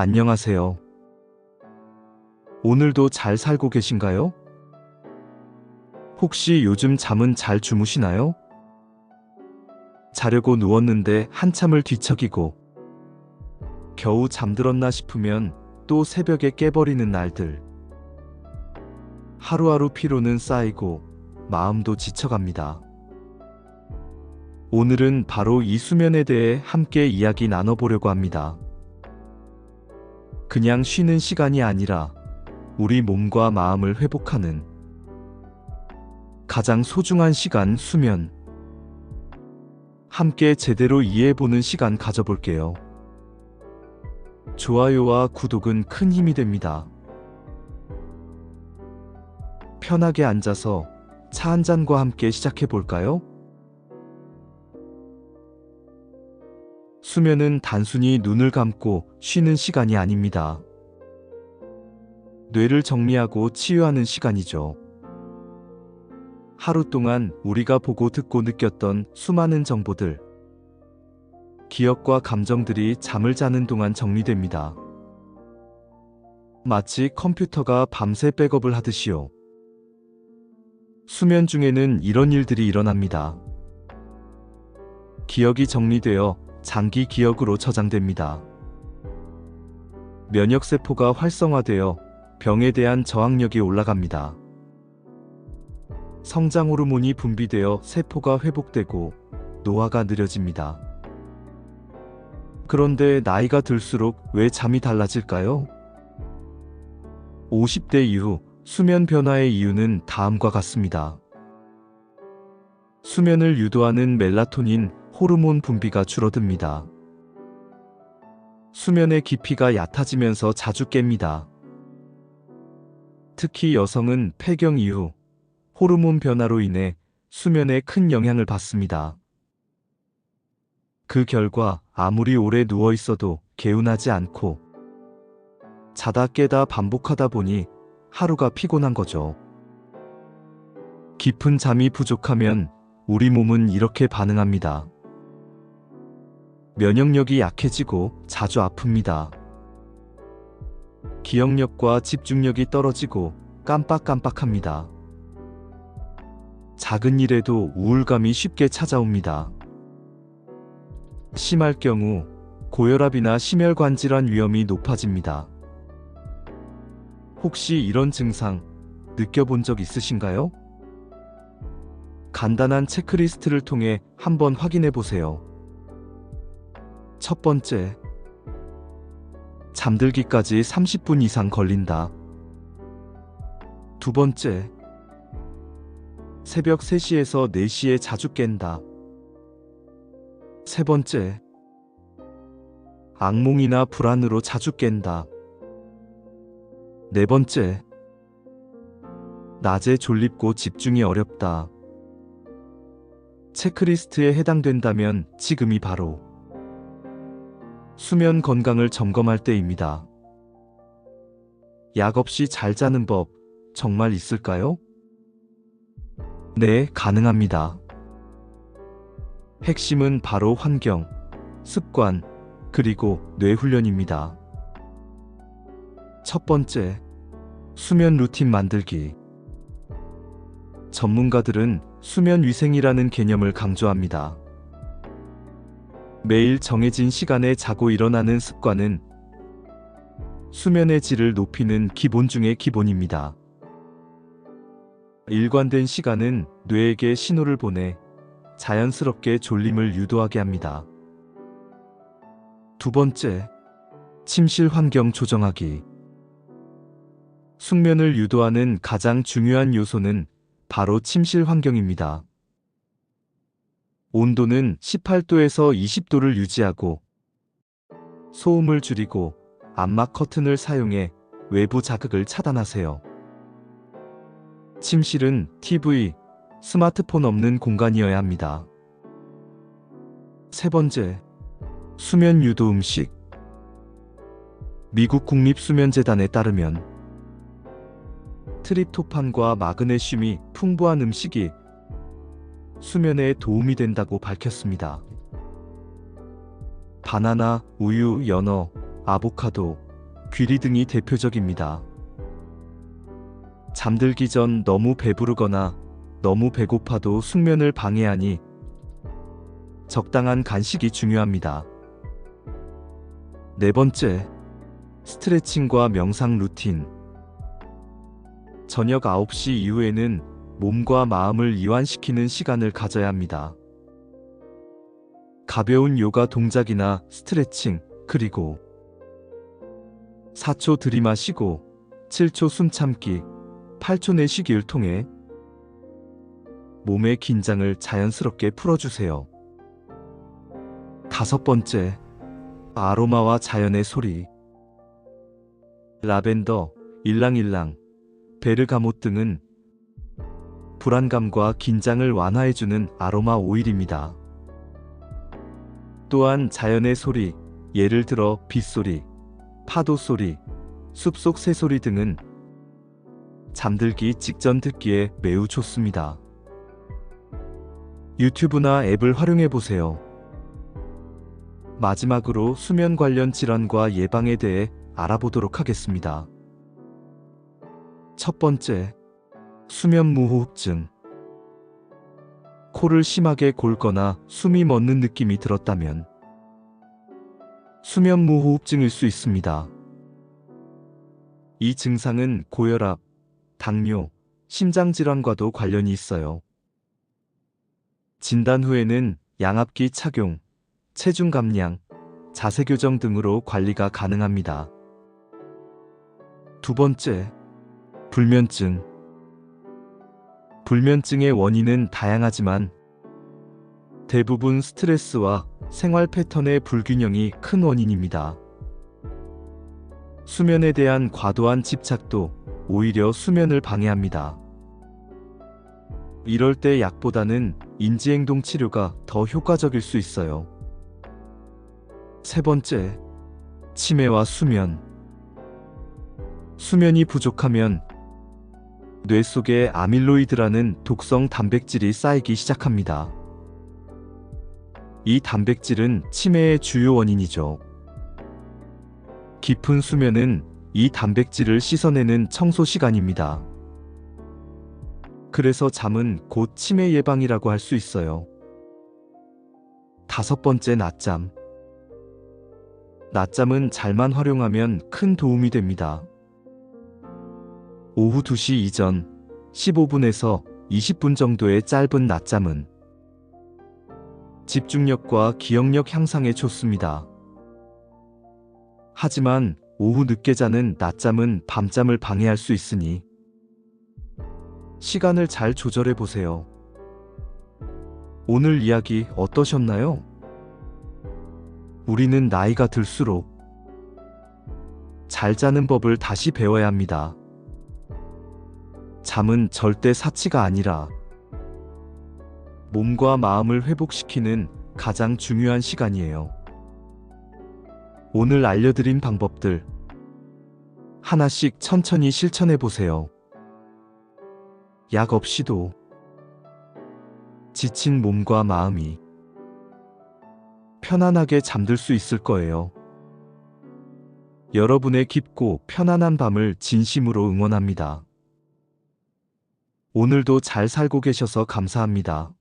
안녕하세요. 오늘도 잘 살고 계신가요? 혹시 요즘 잠은 잘 주무시나요? 자려고 누웠는데 한참을 뒤척이고 겨우 잠들었나 싶으면 또 새벽에 깨버리는 날들. 하루하루 피로는 쌓이고 마음도 지쳐갑니다. 오늘은 바로 이 수면에 대해 함께 이야기 나눠보려고 합니다. 그냥 쉬는 시간이 아니라 우리 몸과 마음을 회복하는 가장 소중한 시간 수면. 함께 제대로 이해해보는 시간 가져볼게요. 좋아요와 구독은 큰 힘이 됩니다. 편하게 앉아서 차 한 잔과 함께 시작해 볼까요? 수면은 단순히 눈을 감고 쉬는 시간이 아닙니다. 뇌를 정리하고 치유하는 시간이죠. 하루 동안 우리가 보고 듣고 느꼈던 수많은 정보들, 기억과 감정들이 잠을 자는 동안 정리됩니다. 마치 컴퓨터가 밤새 백업을 하듯이요. 수면 중에는 이런 일들이 일어납니다. 기억이 정리되어 장기 기억으로 저장됩니다. 면역세포가 활성화되어 병에 대한 저항력이 올라갑니다. 성장 호르몬이 분비되어 세포가 회복되고 노화가 느려집니다. 그런데 나이가 들수록 왜 잠이 달라질까요? 50대 이후 수면 변화의 이유는 다음과 같습니다. 수면을 유도하는 멜라토닌 호르몬 분비가 줄어듭니다. 수면의 깊이가 얕아지면서 자주 깹니다. 특히 여성은 폐경 이후 호르몬 변화로 인해 수면에 큰 영향을 받습니다. 그 결과 아무리 오래 누워 있어도 개운하지 않고 자다 깨다 반복하다 보니 하루가 피곤한 거죠. 깊은 잠이 부족하면 우리 몸은 이렇게 반응합니다. 면역력이 약해지고 자주 아픕니다. 기억력과 집중력이 떨어지고 깜빡깜빡합니다. 작은 일에도 우울감이 쉽게 찾아옵니다. 심할 경우 고혈압이나 심혈관 질환 위험이 높아집니다. 혹시 이런 증상 느껴본 적 있으신가요? 간단한 체크리스트를 통해 한번 확인해 보세요. 첫 번째, 잠들기까지 30분 이상 걸린다. 두 번째, 새벽 3시에서 4시에 자주 깬다. 세 번째, 악몽이나 불안으로 자주 깬다. 네 번째, 낮에 졸립고 집중이 어렵다. 체크리스트에 해당된다면 지금이 바로 수면 건강을 점검할 때입니다. 약 없이 잘 자는 법 정말 있을까요? 네, 가능합니다. 핵심은 바로 환경, 습관, 그리고 뇌 훈련입니다. 첫 번째, 수면 루틴 만들기. 전문가들은 수면 위생이라는 개념을 강조합니다. 매일 정해진 시간에 자고 일어나는 습관은 수면의 질을 높이는 기본 중의 기본입니다. 일관된 시간은 뇌에게 신호를 보내 자연스럽게 졸림을 유도하게 합니다. 두 번째, 침실 환경 조정하기. 숙면을 유도하는 가장 중요한 요소는 바로 침실 환경입니다. 온도는 18도에서 20도를 유지하고 소음을 줄이고 암막 커튼을 사용해 외부 자극을 차단하세요. 침실은 TV, 스마트폰 없는 공간이어야 합니다. 세 번째, 수면 유도 음식. 미국 국립수면재단에 따르면 트립토판과 마그네슘이 풍부한 음식이 수면에 도움이 된다고 밝혔습니다. 바나나, 우유, 연어, 아보카도, 귀리 등이 대표적입니다. 잠들기 전 너무 배부르거나 너무 배고파도 숙면을 방해하니 적당한 간식이 중요합니다. 네 번째, 스트레칭과 명상 루틴. 저녁 9시 이후에는 몸과 마음을 이완시키는 시간을 가져야 합니다. 가벼운 요가 동작이나 스트레칭, 그리고 4초 들이마시고 7초 숨 참기, 8초 내쉬기를 통해 몸의 긴장을 자연스럽게 풀어주세요. 다섯 번째, 아로마와 자연의 소리. 라벤더, 일랑일랑, 베르가못 등은 불안감과 긴장을 완화해주는 아로마 오일입니다. 또한 자연의 소리, 예를 들어 빗소리, 파도 소리, 숲속 새소리 등은 잠들기 직전 듣기에 매우 좋습니다. 유튜브나 앱을 활용해 보세요. 마지막으로 수면 관련 질환과 예방에 대해 알아보도록 하겠습니다. 첫 번째, 수면 무호흡증. 코를 심하게 골거나 숨이 멎는 느낌이 들었다면 수면 무호흡증일 수 있습니다. 이 증상은 고혈압, 당뇨, 심장질환과도 관련이 있어요. 진단 후에는 양압기 착용, 체중 감량, 자세 교정 등으로 관리가 가능합니다. 두 번째, 불면증. 불면증의 원인은 다양하지만 대부분 스트레스와 생활 패턴의 불균형이 큰 원인입니다. 수면에 대한 과도한 집착도 오히려 수면을 방해합니다. 이럴 때 약보다는 인지행동 치료가 더 효과적일 수 있어요. 세 번째, 치매와 수면. 수면이 부족하면 뇌 속에 아밀로이드라는 독성 단백질이 쌓이기 시작합니다. 이 단백질은 치매의 주요 원인이죠. 깊은 수면은 이 단백질을 씻어내는 청소 시간입니다. 그래서 잠은 곧 치매 예방이라고 할 수 있어요. 다섯 번째 낮잠. 낮잠은 잘만 활용하면 큰 도움이 됩니다. 오후 2시 이전 15분에서 20분 정도의 짧은 낮잠은 집중력과 기억력 향상에 좋습니다. 하지만 오후 늦게 자는 낮잠은 밤잠을 방해할 수 있으니 시간을 잘 조절해 보세요. 오늘 이야기 어떠셨나요? 우리는 나이가 들수록 잘 자는 법을 다시 배워야 합니다. 잠은 절대 사치가 아니라 몸과 마음을 회복시키는 가장 중요한 시간이에요. 오늘 알려드린 방법들 하나씩 천천히 실천해 보세요. 약 없이도 지친 몸과 마음이 편안하게 잠들 수 있을 거예요. 여러분의 깊고 편안한 밤을 진심으로 응원합니다. 오늘도 잘 살고 계셔서 감사합니다.